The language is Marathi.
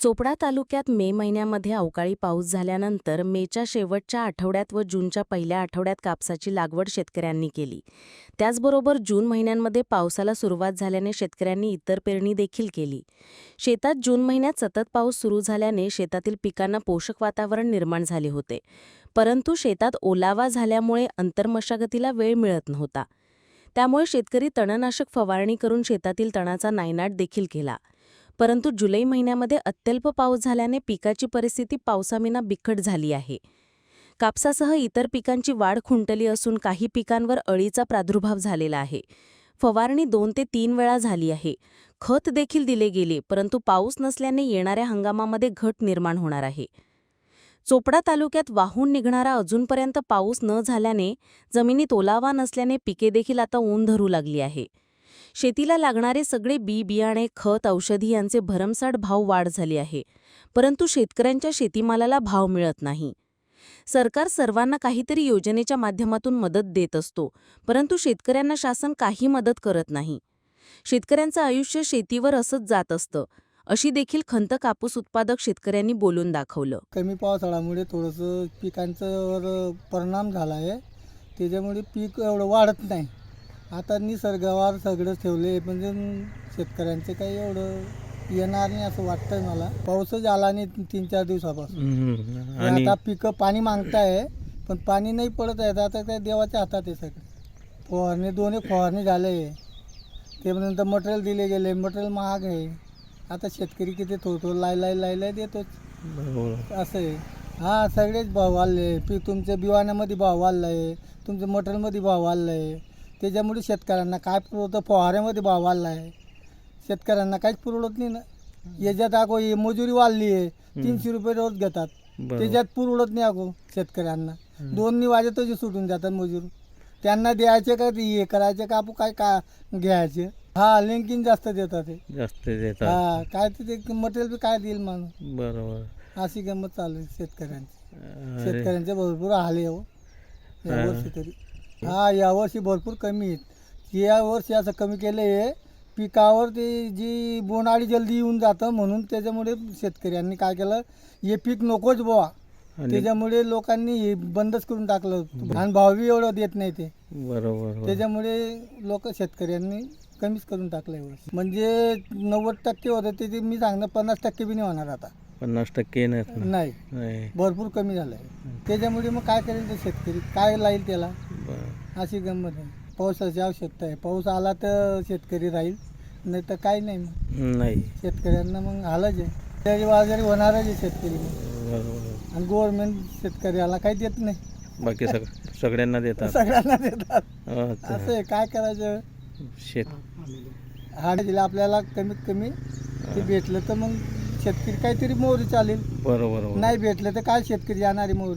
चोपडा तालुक्यात मे महिन्यामध्ये अवकाळी पाऊस झाल्यानंतर मेच्या शेवटच्या आठवड्यात व जूनच्या पहिल्या आठवड्यात कापसाची लागवड शेतकऱ्यांनी केली. त्याचबरोबर जून महिन्यांमध्ये पावसाला सुरुवात झाल्याने शेतकऱ्यांनी इतर पेरणी देखील केली. शेतात जून महिन्यात सतत पाऊस सुरू झाल्याने शेतातील पिकांना पोषक वातावरण निर्माण झाले होते. परंतु शेतात ओलावा झाल्यामुळे अंतर्मशागतीला वेळ मिळत नव्हता. त्यामुळे शेतकरी तणनाशक फवारणी करून शेतातील तणाचा नायनाट देखील केला. परंतु जुलै महिन्यामध्ये अत्यल्प पाऊस झाल्याने पिकाची परिस्थिती पावसाविना बिकट झाली आहे. कापसासह इतर पिकांची वाढ खुंटली असून काही पिकांवर अळीचा प्रादुर्भाव झालेला आहे. फवारणी दोन ते तीन वेळा झाली आहे. खत देखील दिले गेले परंतु पाऊस नसल्याने येणाऱ्या हंगामामध्ये घट निर्माण होणार आहे. चोपडा तालुक्यात वाहून निघणारा अजूनपर्यंत पाऊस न झाल्याने जमिनीत ओलावा नसल्याने पिके देखील आता ऊन धरू लागली आहे. शेतीला लागणारे सगळे बी बियाणे खत औषधी यांचे भरमसाठ भाव वाढ झाली आहे. परंतु शेतकऱ्यांच्या शेतीमालाला भाव मिळत नाही. सरकार सर्वांना काहीतरी योजनेच्या माध्यमातून मदत देत असतो परंतु शेतकऱ्यांना शासन काही मदत करत नाही. शेतकऱ्यांचं आयुष्य शेतीवर असंच जात असतं अशी देखील खंत कापूस उत्पादक शेतकऱ्यांनी बोलून दाखवलं. कमी पावसाळ्यामुळे थोडंसं पिकांचं परिणाम झाला आहे. त्याच्यामुळे पीक एवढं वाढत नाही. आता निसर्गावर सगळं ठेवले म्हणजे शेतकऱ्यांचं काही एवढं येणार नाही असं वाटतंय मला. पाऊसच आला नाही तीन चार दिवसापासून. हम्म. पण आणि आता पिकं पाणी मागताय पण पाणी नाही पडत आहे. आता त्या देवाच्या हातात आहे सगळं. फवारणी दोन्ही फवारणी झाले ते नंतर मटेरियल दिले गेले मटेरियल महाग आहे. आता शेतकरी किती थोडं थोडं लाय लाय लाय लाय देतोच. बरोबर. असं आहे. हा सगळेच भाव वाढले. पी तुमच्या बिवाण्यामध्ये भाव वाढला आहे तुमच्या मटेरियलमध्ये भाव वाढला आहे त्याच्यामुळे शेतकऱ्यांना काय पुरवतं? फवाऱ्यामध्ये भाव वाढला आहे शेतकऱ्यांना काहीच पुरवत नाही ना. याच्यात अगो ही मजुरी वाढली आहे. तीनशे रुपये रोज घेतात. त्याच्यात पुरवत नाही अगो शेतकऱ्यांना. दोन्ही वाजेतच सुटून जातात मजूर. त्यांना द्यायचे का ते हे करायचे का आपण काय का घ्यायचे? हा लिंकिंग जास्त देतात ते जास्त देतात. हा काय ते मटेरियल काय देईल माणूस? बरोबर. अशी गंमत चालू आहे शेतकऱ्यांची. शेतकऱ्यांचे भरपूर हाल आहे हो. यावर्षी तरी. हा यावर्षी भरपूर कमी आहेत. या वर्षी असं कमी केलं आहे पिकावर ते जी बोंडाळी जल्दी येऊन जातं म्हणून त्याच्यामुळे शेतकऱ्यांनी काय केलं हे पीक नकोच बुवा. त्याच्यामुळे लोकांनी हे बंदच करून टाकलं. आणि भावही एवढं देत नाही ते. बरोबर त्याच्यामुळे लोक शेतकऱ्यांनी कमीच करून टाकलं यावर्षी. म्हणजे नव्वद टक्के होतं ते ते मी सांगणं पन्नास टक्के बी नाही होणार आता. पन्नास टक्के. नाही. भरपूर कमी झालं आहे त्याच्यामुळे मग काय करेल ते शेतकरी? काय लाईल त्याला? बरं. अशी गंमत आहे. पावसाची आवश्यकता आहे. पाऊस आला तर शेतकरी राहील नाही तर काही नाही मग. नाही. शेतकऱ्यांना मग हालच आहे. तरी बाजारी होणारच आहे शेतकरी मग. बरोबर. आणि गव्हर्नमेंट शेतकऱ्याला काही देत नाही. बाकी सग सगळ्यांना देतात. सगळ्यांना देतात. अच्छा. असं आहे. काय करायचं? शेत हा दिला आपल्याला कमीत कमी. ते भेटलं तर मग शेतकरी काहीतरी मोहरी चालेल. बरोबर बरोबर. नाही भेटलं तर काय शेतकरी जाणारी मोहरी?